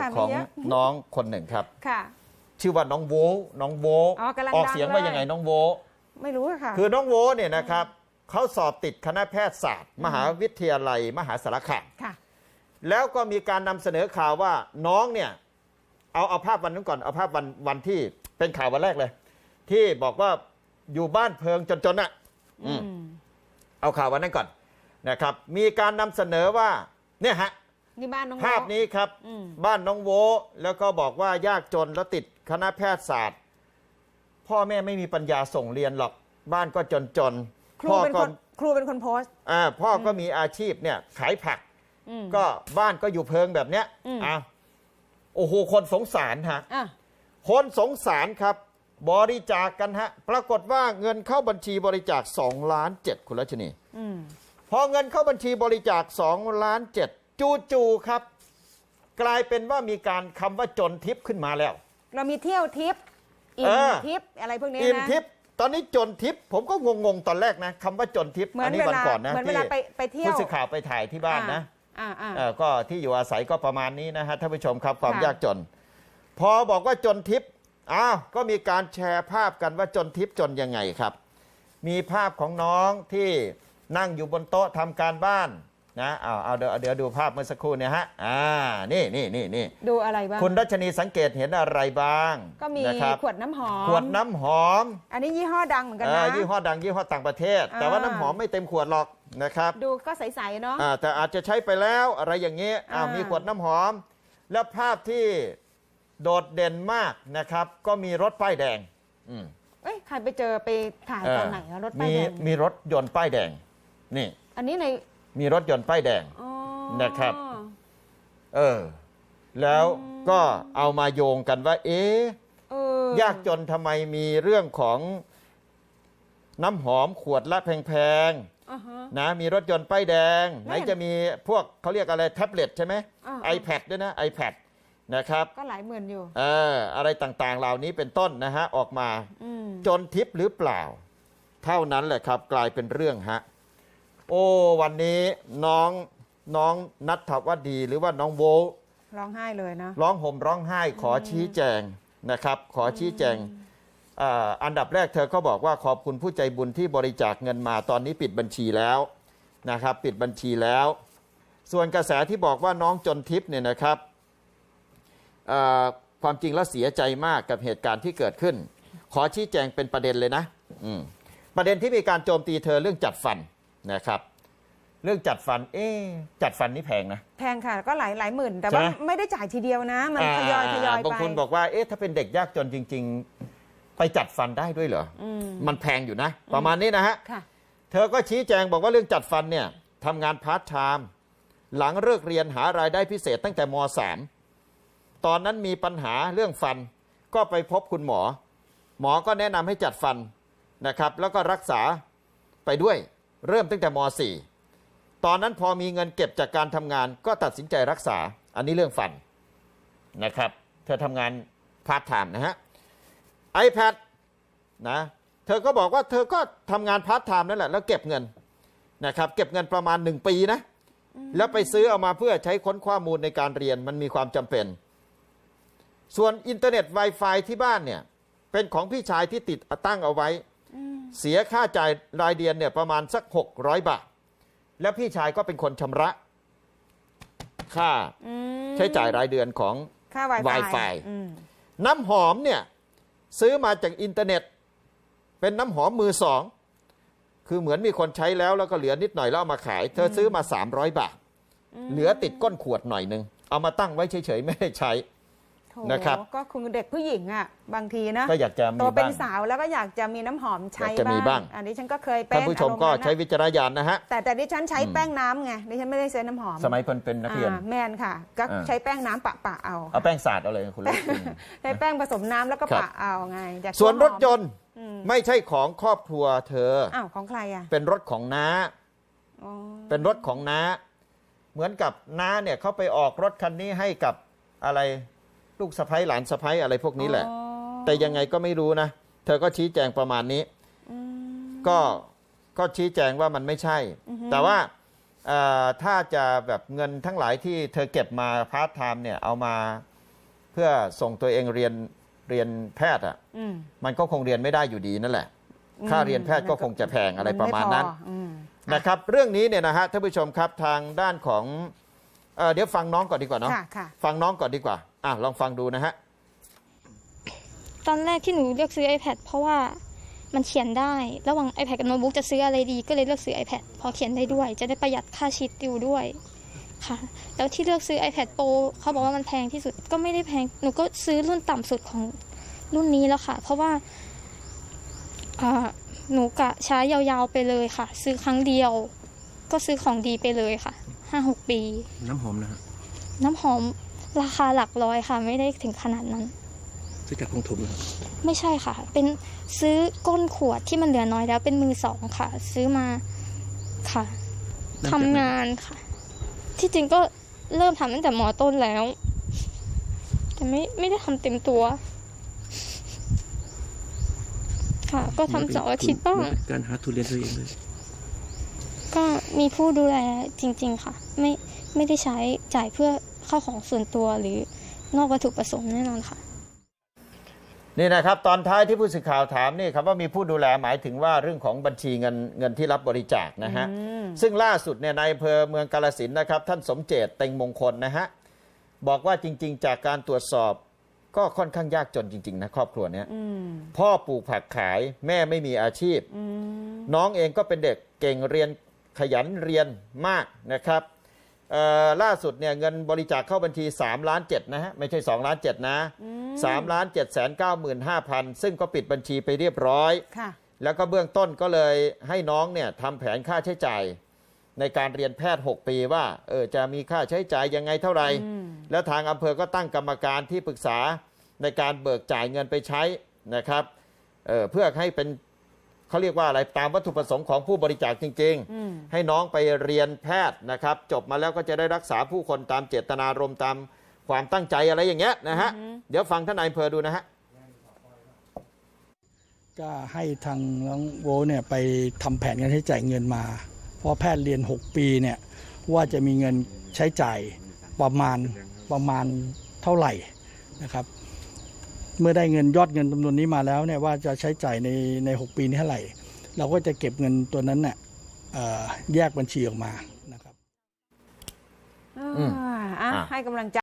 ค่ะของมีเยอะน้องคนหนึ่งครับ ค่ะ ชื่อว่าน้องโวน้องโวอ๋อกำลังออกดังเสียงว่าเลย ยังไงน้องโวไม่รู้อะค่ะ คือน้องโวเนี่ยนะครับเขาสอบติดคณะแพทยศาสตร์ มหาวิทยาลัย มหาสารคาม ค่ะ แล้วก็มีการนำเสนอข่าวว่าน้องเนี่ย เอาเอาภาพวันนั้นก่อนเอาภาพวันวันที่เป็นข่าววันแรกเลย ที่บอกว่าอยู่บ้านเพิงจนๆน่ะอืม อืม เอาข่าววันนั้นก่อนนะครับ มีการนำเสนอว่าเนี่ยฮะ นี่บ้านน้องภาพโมนี้ครับ อืมบ้านน้องโวแล้วก็บอกว่ายากจนแล้วติดคณะแพทยศาสตร์ พ่อแม่ไม่มีปัญญาส่งเรียนหรอก บ้านก็จนจนๆครูพ่อเป็นก็คนครูเป็นคนโพสต์ อ่าพ่อก็มีอาชีพเนี่ยขายผัก อืม ก็บ้านก็อยู่เพิงแบบเนี้ยอืม อะโอ้โหคนสงสารฮะ อะคนสงสารครับ บริจาคกันฮะ ปรากฏว่าเงินเข้าบัญชีบริจาค2ล้าน7คุณรัชนี อืม พอเงินเข้าบัญชีบริจาค2ล้าน7 จู่ๆครับ กลายเป็นว่ามีการคำว่าจนทิพย์ขึ้นมาแล้ว เรามีเที่ยวทิปอิ่เอมอทิปอะไรพวกนี้อิ่มนะทิพย์ตอนนี้จนทิพย์ผมก็งงๆตอนแรกนะคำว่าจนทิพย์เหมือนอันี้เววันลาก่อนนะเหมือนเวลาไปไปเที่ยวผู้สื่อข่าวไปถ่ายที่บ้านนะ อ่าอ่า เอ่อก็ที่อยู่อาศัยก็ประมาณนี้นะฮะท่านผู้ชมครับความค่ะ ยากจน พอบอกว่าจนทิพย์อ้าวก็มีการแชร์ภาพกันว่าจนทิพย์จนยังไงครับ มีภาพของน้องที่นั่งอยู่บนโต๊ะทำการบ้าน นะเอาเอาเดี๋ยวเดี๋ยวดูภาพเมื่อสักครู่เนี่ยฮะอ่านี่นี่นี่นี่ดูอะไรบ้าง คุณรัชนีสังเกตเห็นอะไรบ้าง ก็มีนะครับขวดน้ำหอม ขวดน้ำหอมอันนี้ยี่ห้อดังเหมือนกันเอ่นะ อยี่ห้อดังยี่ห้อต่างประเทศ แต่อ่าว่า น้ำหอมไม่เต็มขวดหรอกนะครับ ดูก็ใสๆเนาะ อ่าแต่อาจจะใช้ไปแล้วอะไรอย่างนี้อ้าวอ่ามีมีขวดน้ำหอม แล้วภาพที่โดดเด่นมากนะครับ ก็มีรถป้ายแดงอืมเอ้ยใครไปเจอไปถ่ายตอนไหนอะรถป้ายมีแดงมีรถยนต์ป้ายแดงนี่ อันนี้ใน มีรถยนต์ป้ายแดง อ๋อนะครับ เออ แล้วก็เอามาโยงกันว่า เอ๊ะเออยากจนทำไมมีเรื่องของน้ำหอมขวดละแพงอ่าฮะ ๆนะมีรถยนต์ป้ายแดง ไหนไม่เห็นจะมีพวกเขาเรียกอะไรแท็บเล็ตใช่ไหม อ่า iPad ด้วยนะ iPad นะครับ ก็หลายหมื่นอยู่ เอออะไรต่างๆ เหล่านี้เป็นต้นนะฮะ ออกมา อืมจนทิปหรือเปล่า เท่านั้นแหละครับ กลายเป็นเรื่องฮะ โอ้วันนี้น้องน้องนัทวดีหรือว่าน้องโวร้องไห้เลยนะ ร้องห่มร้องไห้ขอชี้แจงนะครับ ขอชี้แจงอ่าอันดับแรกเธอก็บอกว่าขอบคุณผู้ใจบุญที่บริจาคเงินมาตอนนี้ปิดบัญชีแล้วนะครับ ปิดบัญชีแล้ว ส่วนกระแสที่บอกว่าน้องจนทิพย์เนี่ยนะครับอ่าความจริงแล้วเสียใจมากกับเหตุการณ์ที่เกิดขึ้น ขอชี้แจงเป็นประเด็นเลยนะอืมประเด็นที่มีการโจมตีเธอเรื่องจัดฟัน นะครับ เรื่องจัดฟัน เอ๊ะจัดฟันนี่แพงนะ แพงค่ะ ก็หลายหลายหมื่น แต่ใช่ว่าไหม ไม่ได้จ่ายทีเดียวนะ มันทยอยทยอยไปบางคนบอกว่า เอ๊ะ ถ้าเป็นเด็กยากจนจริง ๆ ไปจัดฟันได้ด้วยเหรอ อืมมันแพงอยู่นะ ประมาณนี้นะฮะ ค่ะ เธอก็ชี้แจงบอกว่าเรื่องจัดฟันเนี่ยทำงานพาร์ทไทม์หลังเลิกเรียนหารายได้พิเศษตั้งแต่ม .3 ตอนนั้นมีปัญหาเรื่องฟัน ก็ไปพบคุณหมอ หมอก็แนะนำให้จัดฟันนะครับ แล้วก็รักษาไปด้วย เริ่มตั้งแต่ม .4 ตอนนั้นพอมีเงินเก็บจากการทำงานก็ตัดสินใจรักษา อันนี้เรื่องฟันนะครับ เธอทำงานพาร์ทไทม์นะฮะ iPad นะเธอก็บอกว่าเธอก็ทำงานพาร์ทไทม์นั่นแหละแล้วเก็บเงินนะครับเก็บเงินประมาณ 1 ปีนะแล้วไปซื้อเอามาเพื่อใช้ค้นข้อมูลในการเรียนมันมีความจำเป็น ส่วนอินเทอร์เน็ต Wi-Fi ที่บ้านเนี่ยเป็นของพี่ชายที่ติดตั้งเอาไว้ เสียค่าจ่ายรายเดือนเนี่ยประมาณสัก 600 บาท แล้วพี่ชายก็เป็นคนชำระ ค่าอืมใช้จ่ายรายเดือนของ ค่า Wi-Fi, Wi-Fi อืมน้ำหอมเนี่ยซื้อมาจากอินเทอร์เน็ต เป็นน้ำหอมมือสอง คือเหมือนมีคนใช้แล้วแล้วก็เหลือนิดหน่อยแล้วเอามาขาย เธอซื้อมา 300 บาท เหลือติดก้นขวดหน่อยนึง เอามาตั้งไว้เฉยๆ ไม่ได้ใช้โถ นะครับ ก็คุณเด็กผู้หญิงอะบางทีนะก็อยากจะมีโตเป็นบ้าง สาวแล้วก็อยากจะมีน้ำหอมใช้อยากจะมีบ้าง อันนี้ฉันก็เคยเป็ท่านนผู้ชมอารณ์ก็นั้นใช้น่ะวิจารณญาณนะฮะ แต่แต่ดิฉันใช้อืม แป้งน้ำไงดิฉันไม่ได้ใช้น้ำหอมสมัยเป็นเป็นนักเรียน อ่าแมนค่ะ ก็อ่า ใช้แป้งน้ำปะปะเอาเอาแป้งสาดเอาเลยคุณลูกอืม ใช้แป้งผสมน้ำแล้วก็ครับ ปะเอาไงจากส่วนรถยตันต์อืมไม่ใช่ของครอบครัวเธอ อ้าวของใครอะเป็นรถของน้า อ๋อเป็นรถของน้า เหมือนกับน้าเนี่ยเขาไปออกรถคันนี้ให้กับอะไร ลูกสะพ้ยหลานสะพ้ยอะไรพวกนี้แหละ อ๋อแต่ยังไงก็ไม่รู้นะ เธอก็ชี้แจงประมาณนี้ อืม ก็ก็ชี้แจงว่ามันไม่ใช่ อือฮึ แต่ว่าเอ่อถ้าจะแบบเงินทั้งหลายที่เธอเก็บมาพาร์ทไทม์เนี่ยเอามาเพื่อส่งตัวเองเรียนเรียนแพทย์อะอืมมันก็คงเรียนไม่ได้อยู่ดีนั่นแหละ ค่าเรียนแพทย์ก็คงจะแพงอะไรประมาณนั้นไพออืม นะครับเรื่องนี้เนี่ยนะฮะท่านผู้ชมครับทางด้านของ เอ่อเดี๋ยวฟังน้องก่อนดีกว่าเนาะค่ะค่ะ ฟังน้องก่อนดีกว่าอะลองฟังดูนะฮะ ตอนแรกที่หนูเลือกซื้อ iPad เพราะว่ามันเขียนได้ ระหว่าง iPad กับโน้ตบุ๊กจะซื้ออะไรดี ก็เลยเลือกซื้อ iPad เพอเขียนได้ด้วย จะได้ประหยัดค่าชีตติวด้วยค่ะ แล้วที่เลือกซื้อ iPad Pro เขาบอกว่ามันแพงที่สุดก็ไม่ได้แพง หนูก็ซื้อรุ่นต่ำสุดของรุ่นนี้แล้วค่ะ เพราะว่าอ่าหนูกะใช้ยาวๆไปเลยค่ะ ซื้อครั้งเดียว ก็ซื้อของดีไปเลยค่ะ ห้าหกปี น้ำหอมนะฮะน้ำหอมราคาหลักร้อยค่ะ ไม่ได้ถึงขนาดนั้น ซื้อจากของถมนะฮะไม่ใช่ค่ะ เป็นซื้อก้นขวดที่มันเหลือน้อยแล้วเป็นมือสองค่ะ ซื้อมาค่ะทำงานค่ะ ที่จริงก็เริ่มทำตั้งแต่มอต้นแล้ว แต่ไม่ไม่ได้ทำเต็มตัว ค่ะ ก็ทำเสาร์อาทิตย์บ้างมันเป็นการหาทุนเรียนตัวเองเลย ก็มีผู้ดูแลจริง ๆ ค่ะ ไม่ไม่ได้ใช้จ่ายเพื่อเข้าของส่วนตัวหรือนอกวัตถุประสงค์แน่นอนค่ะ นี่นะครับ ตอนท้ายที่ผู้สื่อข่าวถามนี่ครับว่ามีผู้ดูแลหมายถึงว่าเรื่องของบัญชีเงินเงินที่รับบริจาคนะฮะอืมซึ่งล่าสุดเนี่ยในายอำเภอเมืองกาลสินธุ์นะครับ ท่านสมเจตเต็งมงคลนะฮะบอกว่าจริง ๆ จากการตรวจสอบก็ค่อนข้างยากจนจริง ๆ นะครอบครัวเนี้ยอืมพ่อปลูกผักขายแม่ไม่มีอาชีพอืมน้องเองก็เป็นเด็กเก่งเรียน ขยันเรียนมากนะครับเอ่อล่าสุดเนี่ยเงินบริจาคเข้าบัญชี 3 ล้าน7นะฮะไม่ใช่ 2 ล้าน7นะ3ล้าน7แสน9 5 0 0 ซึ่งก็ปิดบัญชีไปเรียบร้อยค่ะแล้วก็เบื้องต้นก็เลยให้น้องเนี่ยทำแผนค่าใช้จ่ายในการเรียนแพทย์ 6 ปีว่าเออจะมีค่าใช้จ่ายยังไงเท่าไหร่อืมแล้วทางอำเภอก็ตั้งกรรมการที่ปรึกษาในการเบิกจ่ายเงินไปใช้นะครับเออเพื่อให้เป็น เขาเรียกว่าอะไรตามวัตถุประสงค์ของผู้บริจาคจริงอืมๆให้น้องไปเรียนแพทย์นะครับ จบมาแล้วก็จะได้รักษาผู้คนตามเจตนารมณ์ตามความตั้งใจอะไรอย่างเงี้ยนะฮะ เดี๋ยวฟังท่านนายอำเภอดูนะฮะ ก็ให้ทางน้องโวเนี่ยไปทำแผนการใช้จ่ายเงินมา เพราะแพทย์เรียน 6 ปีเนี่ยว่าจะมีเงินใช้จ่ายประมาณประมาณเท่าไหร่นะครับ เมื่อได้เงินยอดเงินจำนวนนี้มาแล้วเนี่ยว่าจะใช้จ่ายในใน6ปีนี้เท่าไหร่ เราก็จะเก็บเงินตัวนั้นเนี่ยเอ่อแยกบัญชีออกมานะครับ อ่าอืมอะอะให้กำลังใจ